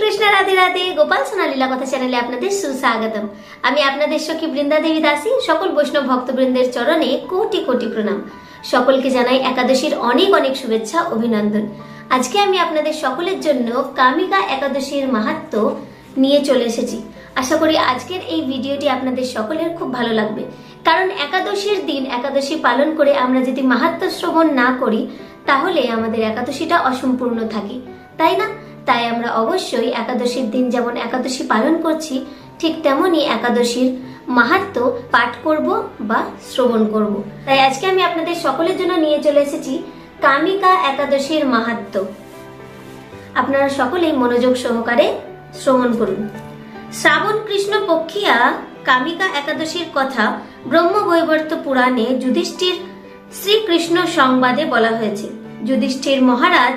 কৃষ্ণ রাধে রাধে, গোপাল সোনালীলা কথা চ্যানেলে আপনাদের সুস্বাগতম। আমি আপনাদের সখী বৃন্দা দেবী দাসী, সকল বৈষ্ণব ভক্তবৃন্দের চরণে কোটি কোটি প্রণাম। সকলকে জানাই একাদশীর অনেক অনেক শুভেচ্ছা, অভিনন্দন। আজকে আমি আপনাদের সকলের জন্য কামিকা একাদশীর মাহাত্ম্য নিয়ে চলে এসেছি। আশা করি আজকের এই ভিডিওটি আপনাদের সকলের খুব ভালো লাগবে। কারণ একাদশীর দিন, একাদশী পালন করে আমরা যদি মাহাত্ম্য শ্রবণ না করি, তাহলে আমাদের একাদশীটা অসম্পূর্ণ থাকে। তাই না? তাই আমরা অবশ্যই একাদশীর দিন যেমন একাদশী পালন করছি, ঠিক তেমনই একাদশীর মাহাত্ম্য পাঠ করব বা শ্রবণ করব। তাই আজকে আমি আপনাদের সকলের জন্য নিয়ে চলে এসেছি কামিকা একাদশীর মাহাত্ম্য আপনারা সকলেই মনোযোগ সহকারে শ্রবণ করুন। শ্রাবণ কৃষ্ণ পক্ষিয়া কামিকা একাদশীর কথা ব্রহ্মবৈবর্ত পুরাণে যুধিষ্ঠির শ্রীকৃষ্ণ সংবাদে বলা হয়েছে। যুধিষ্ঠির মহারাজ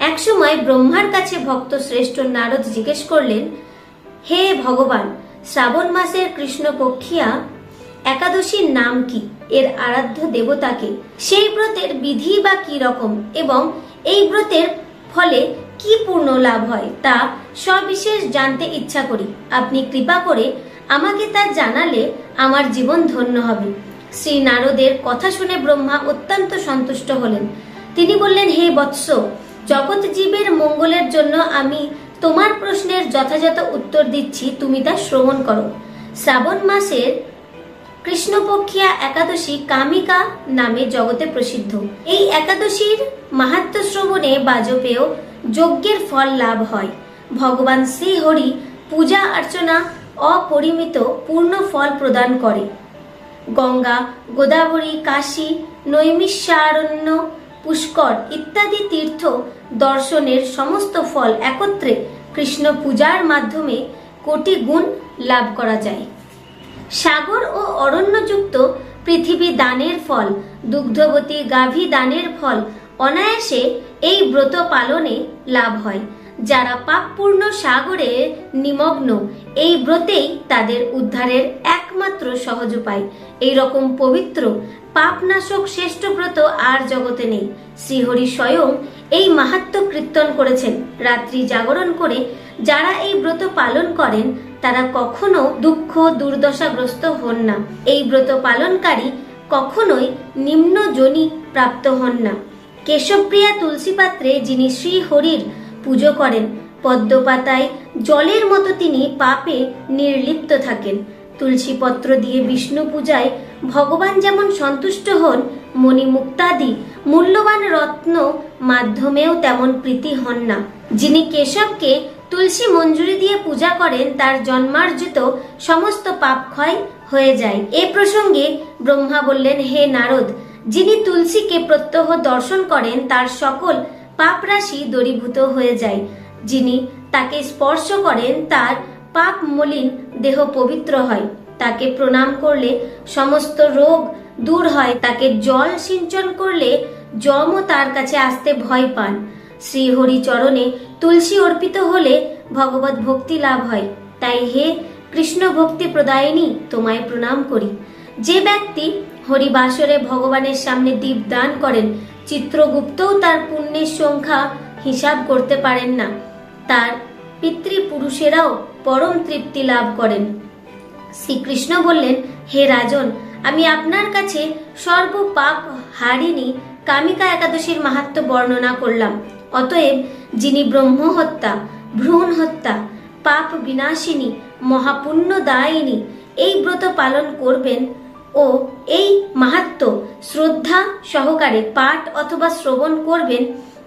একসময় ব্রহ্মার কাছে ভক্ত শ্রেষ্ঠ নারদ জিজ্ঞেস করলেন, হে ভগবান, শ্রাবণ মাসের কৃষ্ণপক্ষিয়া, একাদশীর নাম কি? এর আরাধ্য দেবতাকে? সেই ব্রতের বিধি বা কি রকম? এবং এই ব্রতের ফলে কি পূর্ণ লাভ হয়? তা সবিশেষ জানতে ইচ্ছা করি। আপনি কৃপা করে আমাকে তা জানালে আমার জীবন ধন্য হবে। শ্রী নারদের কথা শুনে ব্রহ্মা অত্যন্ত সন্তুষ্ট হলেন। তিনি বললেন, হে বৎস জগৎ জীবের মঙ্গলের জন্য আমি তোমার প্রশ্নের যথাযথ উত্তর দিচ্ছি, তুমি তা শ্রবণ করো। শ্রাবণ মাসের কৃষ্ণপক্ষিয়া একাদশী কামিকা নামে জগতে প্রসিদ্ধ। এই একাদশীর মাহাত্ম শ্রবণে বাজপেয় যজ্ঞের ফল লাভ হয়। ভগবান শ্রীহরি পূজা অর্চনা অপরিমিত পূর্ণ ফল প্রদান করে। গঙ্গা, গোদাবরী, কাশী, নৈমিষারণ্য পুষ্কর ইত্যাদি তীর্থ দর্শনের সমস্ত ফল একত্রে কৃষ্ণ পূজার মাধ্যমে কোটি গুণ লাভ করা যায়। সাগর ও অরণ্যযুক্ত পৃথিবী দানের ফল, দুগ্ধবতী গাভী দানের ফল অনায়াসে এই ব্রত পালনে লাভ হয়, যারা পাপপূর্ণ সাগরে নিমগ্ন। এই ব্রতেই তাদের উদ্ধারের একমাত্র সহজ উপায়। এই রকম পবিত্র পাপনাশক শ্রেষ্ঠ ব্রত আর জগতে নেই। শ্রীহরি স্বয়ং এই মাহাত্ম কীর্তন করেছেন। রাত্রি জাগরণ করে যারা এই ব্রত পালন করেন, তারা কখনো দুঃখ, দুর্দশাগ্রস্ত হন না। এই ব্রত পালনকারী কখনোই নিম্ন জনি প্রাপ্ত হন না। কেশবপ্রিয়া তুলসী পাত্রে যিনি শ্রীহরির পুজো করেন, পদ্মপাতায় জলের মতো তিনি পাপে নির্লিপ্ত থাকেন। তুলসী পত্র দিয়ে বিষ্ণু পূজায় ভগবান যেমন সন্তুষ্ট হন মণিমুক্তাদি মূল্যবান রত্ন মাধ্যমেও তেমন প্রীতি হন না। যিনি কেশবকে তুলসী মঞ্জুরি দিয়ে পূজা করেন, তার জন্মার্জিত সমস্ত পাপ ক্ষয় হয়ে যায়। এ প্রসঙ্গে ব্রহ্মা বললেন, হে নারদ, যিনি তুলসীকে প্রত্যহ দর্শন করেন, তার সকল পাপ রাশি দরীভূত হয়ে যায়। যিনি তাকে স্পর্শ করেন, তার পাপ মলিন দেহ পবিত্র হয়। তাকে প্রণাম করলে সমস্ত রোগ দূর হয়। তাকে জল সিঞ্চন করলে যমও তার কাছে আসতে ভয় পান। শ্রীহরি চরণে তুলসী অর্পিত হলে ভগবত ভক্তি লাভ হয়। তাই হে কৃষ্ণ ভক্তি প্রদায়িনী, তোমায় প্রণাম করি। যে ব্যক্তি হরিবাসরে ভগবানের সামনে দীপ দান করেন, চিত্রগুপ্তও তার পুণ্যের সংখ্যা হিসাব করতে পারেন না। তার পিতৃপুরুষেরাও পরম তৃপ্তি লাভ করেন। শ্রীকৃষ্ণ বললেন, হে রাজন, আমি আপনার কাছে সর্ব পাপ হারিনি কামিকা একাদশীর মাহাত্ম বর্ণনা করলাম। অতএব যিনি ব্রহ্ম হত্যা ভ্রূণ হত্যা পাপ বিনাশিনী, মহাপুণ্য দায়িনী, এই ব্রত পালন করবেন ও এই মাহাত্ম শ্রদ্ধা সহকারে পাঠ অথবা শ্রবণ করবেন,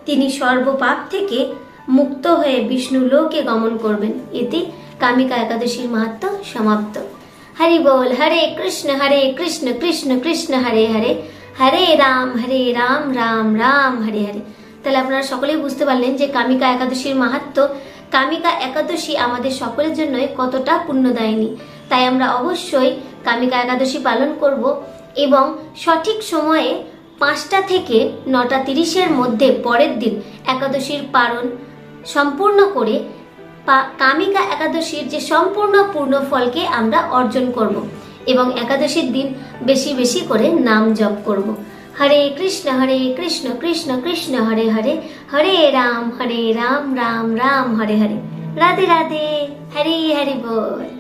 তিনি সর্বপাপ থেকে মুক্ত হয়ে বিষ্ণু লোকে গমন করবেন। এতে কামিকা একাদশীর মাহাত্ম সমাপ্ত হরি বল হরে কৃষ্ণ হরে কৃষ্ণ কৃষ্ণ কৃষ্ণ হরে হরে হরে রাম হরে রাম রাম রাম হরে হরে তাহলে আপনারা সকলেই বুঝতে পারলেন যে কামিকা একাদশীর মাহাত্ম। কামিকা একাদশী আমাদের সকলের জন্যই কতটা পুণ্যদায়িনী। তাই আমরা অবশ্যই কামিকা একাদশী পালন করব এবং সঠিক সময়ে পাঁচটা থেকে নটা তিরিশের মধ্যে পরের দিন একাদশীর পালন সম্পূর্ণ করে কামিকা একাদশীর যে সম্পূর্ণ পূর্ণ ফলকে আমরা অর্জন করব এবং একাদশীর দিন বেশি বেশি করে নাম জপ করব। হরে কৃষ্ণ হরে কৃষ্ণ কৃষ্ণ কৃষ্ণ, হরে হরে হরে রাম হরে রাম রাম রাম, হরে হরে। রাধে রাধে, হরে হরে বল।